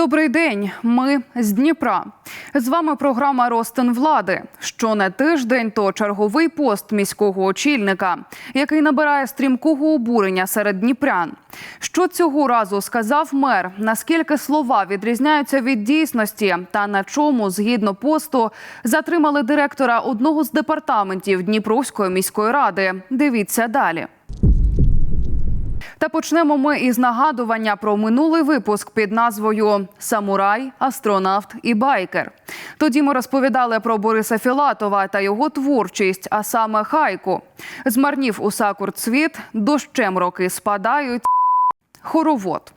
Добрий день. Ми з Дніпра. З вами програма Ростин влади. Що не тиждень, то черговий пост міського очільника, який набирає стрімкого обурення серед дніпрян. Що цього разу сказав мер? Наскільки слова відрізняються від дійсності, та на чому, згідно посту, затримали директора одного з департаментів Дніпровської міської ради? Дивіться далі. Та почнемо ми із нагадування про минулий випуск під назвою Самурай, астронавт і байкер. Тоді ми розповідали про Бориса Філатова та його творчість, а саме хайку. Змарнів у сакур цвіт, дощем роки спадають. Хоровод.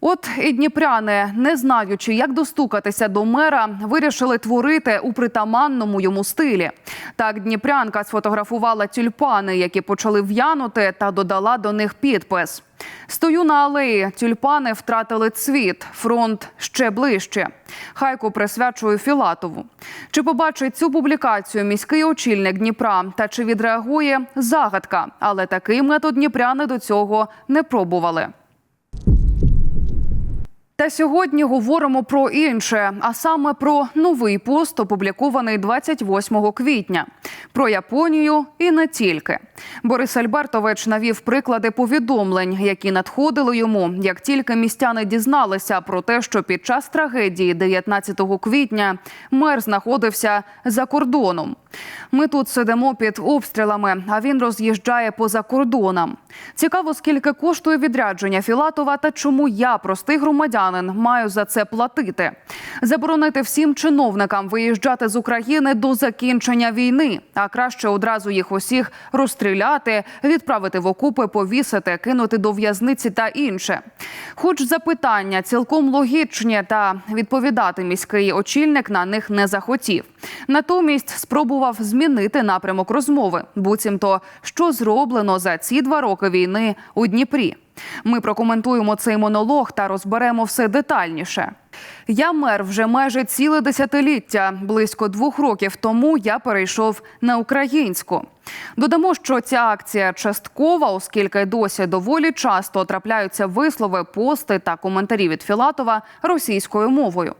От і дніпряни, не знаючи, як достукатися до мера, вирішили творити у притаманному йому стилі. Так, дніпрянка сфотографувала тюльпани, які почали в'янути, та додала до них підпис. Стою на алеї. Тюльпани втратили цвіт. Фронт ще ближче. Хайку присвячую Філатову. Чи побачить цю публікацію міський очільник Дніпра та чи відреагує загадка? Але такий метод дніпряни до цього не пробували. Сьогодні говоримо про інше, а саме про новий пост, опублікований 28 квітня, про Японію і не тільки. Борис Альбертович навів приклади повідомлень, які надходили йому, як тільки містяни дізналися про те, що під час трагедії 19 квітня мер знаходився за кордоном. Ми тут сидимо під обстрілами, а він роз'їжджає поза кордоном. Цікаво, скільки коштує відрядження Філатова та чому я, простий громадянин, маю за це платити. Заборонити всім чиновникам виїжджати з України до закінчення війни, а краще одразу їх усіх розстріляти, відправити в окупи, повісити, кинути до в'язниці та інше. Хоч запитання цілком логічні, та відповідати міський очільник на них не захотів. Натомість спробував змінити напрямок розмови. Буцімто, що зроблено за ці два роки війни у Дніпрі. Ми прокоментуємо цей монолог та розберемо все детальніше. Я мер вже майже ціле десятиліття. Близько двох років тому я перейшов на українську. Додамо, що ця акція часткова, оскільки досі доволі часто трапляються вислови, пости та коментарі від Філатова російською мовою.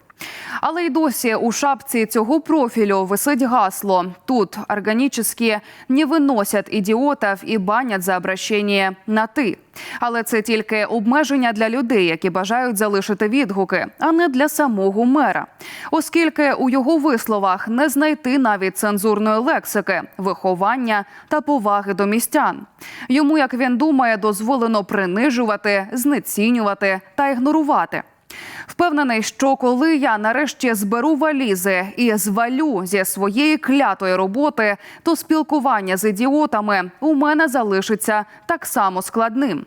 Але й досі у шапці цього профілю висить гасло тут органічні не виносять ідіотів і банять за обращення на ти. Але це тільки обмеження для людей, які бажають залишити відгуки, а не для самого мера, оскільки у його висловах не знайти навіть цензурної лексики, виховання та поваги до містян. Йому, як він думає, дозволено принижувати, знецінювати та ігнорувати. Впевнений, що коли я нарешті зберу валізи і звалю зі своєї клятої роботи, то спілкування з ідіотами у мене залишиться так само складним.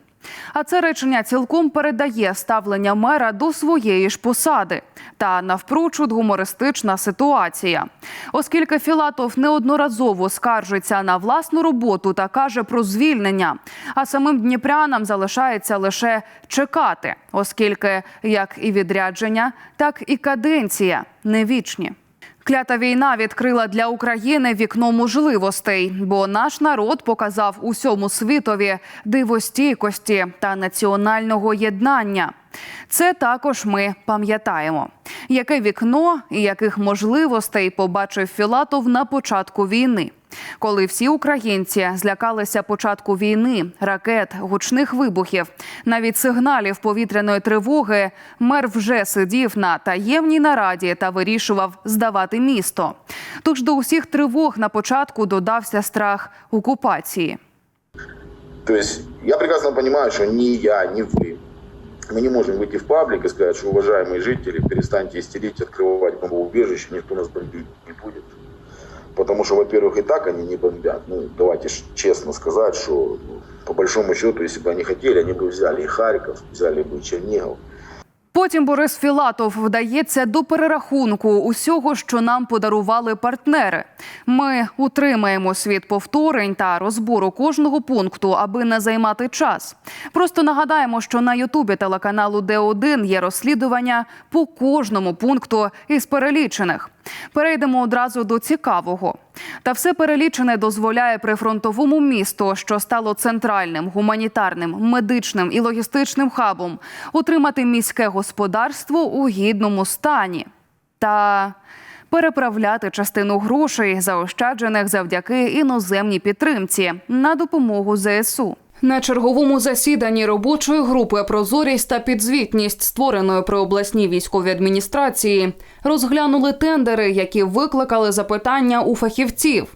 А це речення цілком передає ставлення мера до своєї ж посади. Та навпрочуд гумористична ситуація, оскільки Філатов неодноразово скаржиться на власну роботу та каже про звільнення. А самим дніпрянам залишається лише чекати, оскільки як і відрядження, так і каденція не вічні. Клята війна відкрила для України вікно можливостей, бо наш народ показав усьому світові дивостійкості та національного єднання. Це також ми пам'ятаємо, яке вікно і яких можливостей побачив Філатов на початку війни. Коли всі українці злякалися початку війни, ракет, гучних вибухів, навіть сигналів повітряної тривоги, мер вже сидів на таємній нараді та вирішував здавати місто. Тож до усіх тривог на початку додався страх окупації. То есть я прекрасно понимаю, что ни я, ни вы, мы не можем выйти в паблик и сказать, что, уважаемые жители, перестаньте истерить, открывать бомбоубежище, никто нас бомбить не будет. Потому что, во-первых, и так они не бомбят. Ну, давайте ж честно сказать, что ну, по большому счету, если бы они хотели, они бы взяли и Харьков, взяли бы и Чернигов. Потім Борис Філатов вдається до перерахунку усього, що нам подарували партнери. Ми утримаємось від повторень та розбору кожного пункту, аби не займати час. Просто нагадаємо, що на Ютубі телеканалу Д1 є розслідування по кожному пункту із перелічених. Перейдемо одразу до цікавого. Та все перелічене дозволяє прифронтовому місту, що стало центральним, гуманітарним, медичним і логістичним хабом, утримати міське господарство у гідному стані та переправляти частину грошей, заощаджених завдяки іноземній підтримці, на допомогу ЗСУ. На черговому засіданні робочої групи Прозорість та підзвітність, створеної при обласній військовій адміністрації, розглянули тендери, які викликали запитання у фахівців.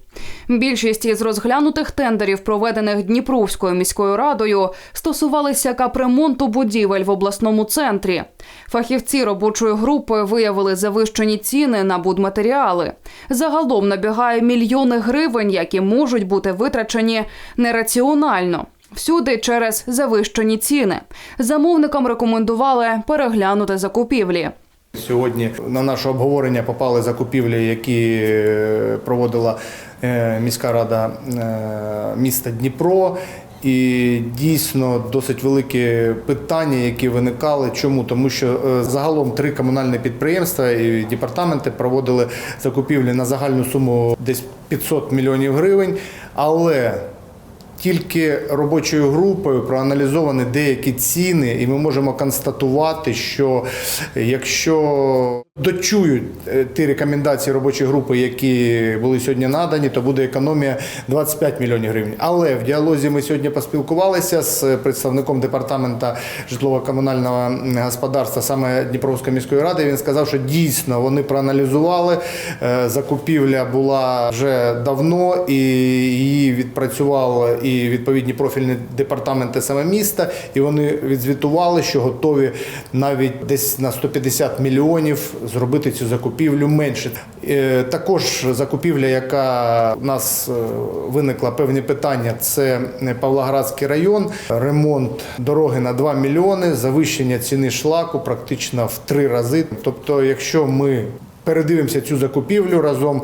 Більшість із розглянутих тендерів, проведених Дніпровською міською радою, стосувалися капремонту будівель в обласному центрі. Фахівці робочої групи виявили завищені ціни на будматеріали. Загалом набігає мільйони гривень, які можуть бути витрачені нераціонально. Всюди через завищені ціни. Замовникам рекомендували переглянути закупівлі. Сьогодні на наше обговорення попали закупівлі, які е, проводила е, міська рада е, міста Дніпро. І дійсно досить великі питання, які виникали. Чому? Тому що загалом три комунальні підприємства і департаменти проводили закупівлі на загальну суму десь 500 мільйонів гривень. Але тільки робочою групою проаналізовані деякі ціни, і ми можемо констатувати, що якщо дочують е, ті рекомендації робочої групи, які були сьогодні надані, то буде економія 25 мільйонів гривень. Але в діалозі ми сьогодні поспілкувалися з представником департамента житлово-комунального господарства саме Дніпровської міської ради. Він сказав, що дійсно вони проаналізували. Е, Закупівля була вже давно і її відпрацювали і відповідні профільні департаменти саме міста, і вони відзвітували, що готові навіть десь на 150 мільйонів зробити цю закупівлю менше. Е, Також закупівля, яка в нас е, виникла певні питання, це Павлоградський район, ремонт дороги на 2 мільйони, завищення ціни шлаку практично в три рази. Тобто, якщо ми передивимося цю закупівлю разом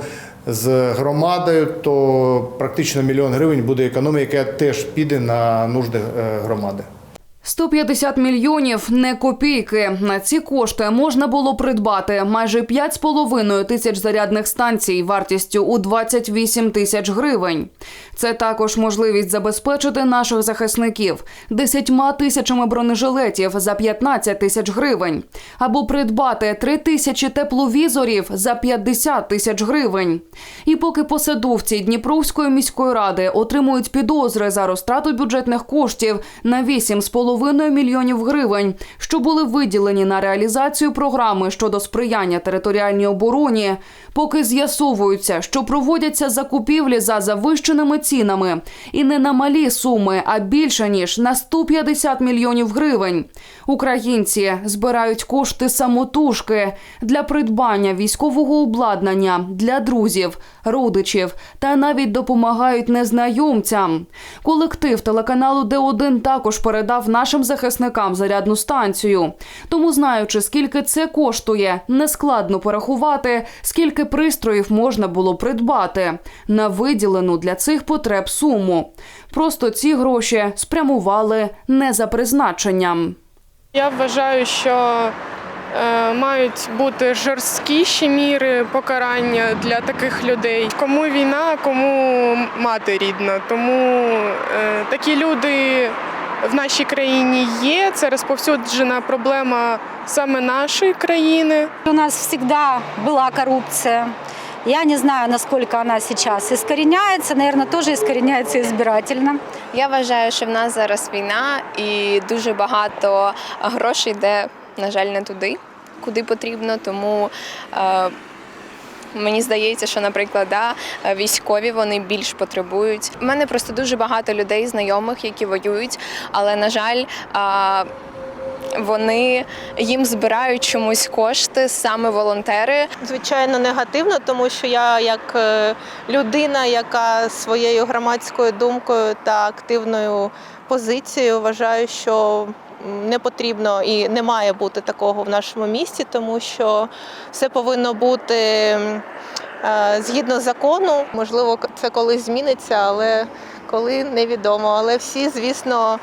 з громадою, то практично мільйон гривень буде економія, яка теж піде на нужди е, громади. 150 мільйонів не копійки. На ці кошти можна було придбати майже 5,5 тисяч зарядних станцій вартістю у 28 тисяч гривень. Це також можливість забезпечити наших захисників 10 тисячами бронежилетів за 15 тисяч гривень, або придбати 3 тисячі тепловізорів за 50 тисяч гривень. І поки посадовці Дніпровської міської ради отримують підозри за розтрату бюджетних коштів на 8,5 мільйонів гривень, що були виділені на реалізацію програми щодо сприяння територіальній обороні, поки з'ясовується, що проводяться закупівлі за завищеними цінами і не на малі суми, а більше ніж на 150 мільйонів гривень. Українці збирають кошти самотужки для придбання військового обладнання для друзів, родичів та навіть допомагають незнайомцям. Колектив телеканалу Д1 також передав нашим захисникам зарядну станцію. Тому, знаючи, скільки це коштує, нескладно порахувати, скільки пристроїв можна було придбати на виділену для цих потреб суму. Просто ці гроші спрямували не за призначенням. Я вважаю, що е, мають бути жорсткіші міри покарання для таких людей. Кому війна, кому мати рідна. Тому е, такі люди в нашій країні є. Це розповсюджена проблема саме нашої країни. У нас всегда была коррупция. Я не знаю, насколько она сейчас искореняется. Наверное, тоже искореняется избирательно. Я вважаю, що в нас зараз війна і дуже багато грошей йде, на жаль, не туди, куди потрібно. Тому е, мені здається, що, наприклад, да, військові вони більш потребують. У мене просто дуже багато людей, знайомих, які воюють, але на жаль. Е, вони їм збирають чомусь кошти саме волонтери. Звичайно, негативно, тому що я як е, людина, яка своєю громадською думкою та активною позицією вважаю, що не потрібно і не має бути такого в нашому місті, тому що все повинно бути е, згідно закону. Можливо, це колись зміниться, але коли невідомо. Але всі, звісно.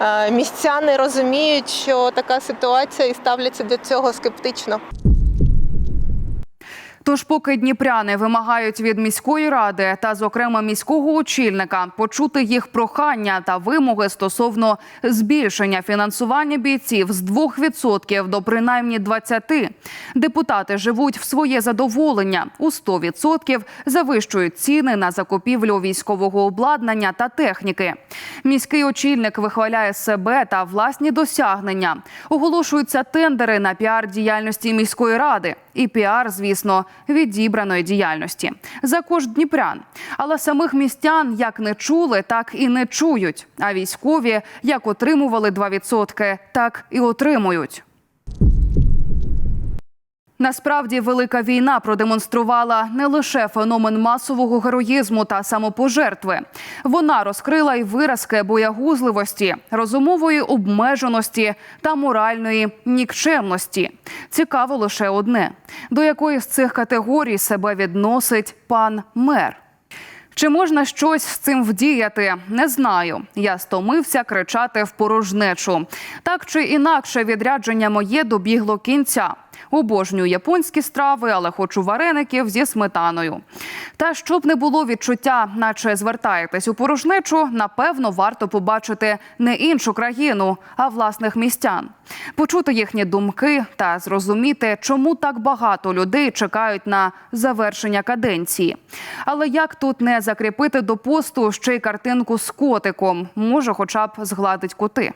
Е, Містяни розуміють, що така ситуація і ставляться до цього скептично. Тож, поки дніпряни вимагають від міської ради та, зокрема, міського очільника почути їх прохання та вимоги стосовно збільшення фінансування бійців з 2% до принаймні 20%, депутати живуть в своє задоволення у 100% завищують ціни на закупівлю військового обладнання та техніки. Міський очільник вихваляє себе та власні досягнення. Оголошуються тендери на піар діяльності міської ради і піар, звісно, відібраної діяльності за кошт дніпрян. Але самих містян як не чули, так і не чують. А військові як отримували 2%, так і отримують. Насправді велика війна продемонструвала не лише феномен масового героїзму та самопожертви. Вона розкрила й виразки боягузливості, розумової обмеженості та моральної нікчемності. Цікаво лише одне: до якої з цих категорій себе відносить пан мер. Чи можна щось з цим вдіяти? Не знаю. Я стомився кричати в порожнечу. Так чи інакше, відрядження моє добігло кінця. Обожнюю японські страви, але хочу вареників зі сметаною. Та щоб не було відчуття, наче звертаєтесь у порожнечу, напевно, варто побачити не іншу країну, а власних містян, почути їхні думки та зрозуміти, чому так багато людей чекають на завершення каденції. Але як тут не закріпити до посту ще й картинку з котиком, може, хоча б згладить кути.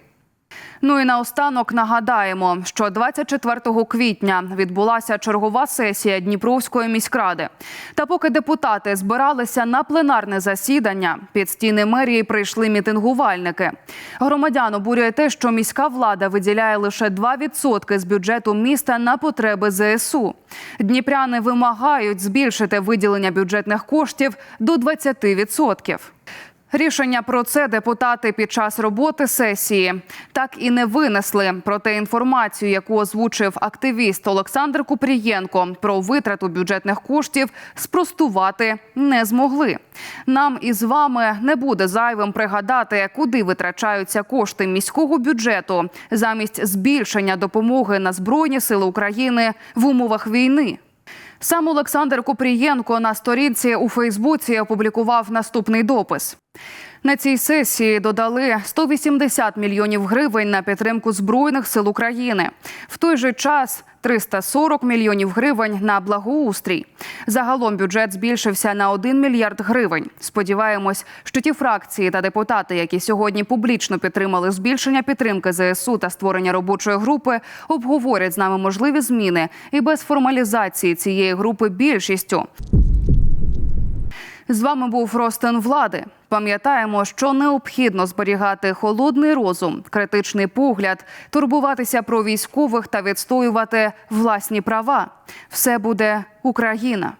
Ну і наостанок нагадаємо, що 24 квітня відбулася чергова сесія Дніпровської міськради. Та поки депутати збиралися на пленарне засідання, під стіни мерії прийшли мітингувальники. Громадян обурює те, що міська влада виділяє лише 2% з бюджету міста на потреби ЗСУ. Дніпряни вимагають збільшити виділення бюджетних коштів до 20%. Рішення про це депутати під час роботи сесії так і не винесли. Проте інформацію, яку озвучив активіст Олександр Купрієнко про витрату бюджетних коштів, спростувати не змогли. Нам із вами не буде зайвим пригадати, куди витрачаються кошти міського бюджету замість збільшення допомоги на збройні сили України в умовах війни. Сам Олександр Купрієнко на сторінці у Фейсбуці опублікував наступний допис. На цій сесії додали 180 мільйонів гривень на підтримку збройних сил України. В той же час 340 мільйонів гривень на благоустрій. Загалом бюджет збільшився на 1 мільярд гривень. Сподіваємось, що ті фракції та депутати, які сьогодні публічно підтримали збільшення підтримки ЗСУ та створення робочої групи, обговорять з нами можливі зміни і без формалізації цієї групи більшістю. З вами був Ростен Влади. Пам'ятаємо, що необхідно зберігати холодний розум, критичний погляд, турбуватися про військових та відстоювати власні права. Все буде Україна.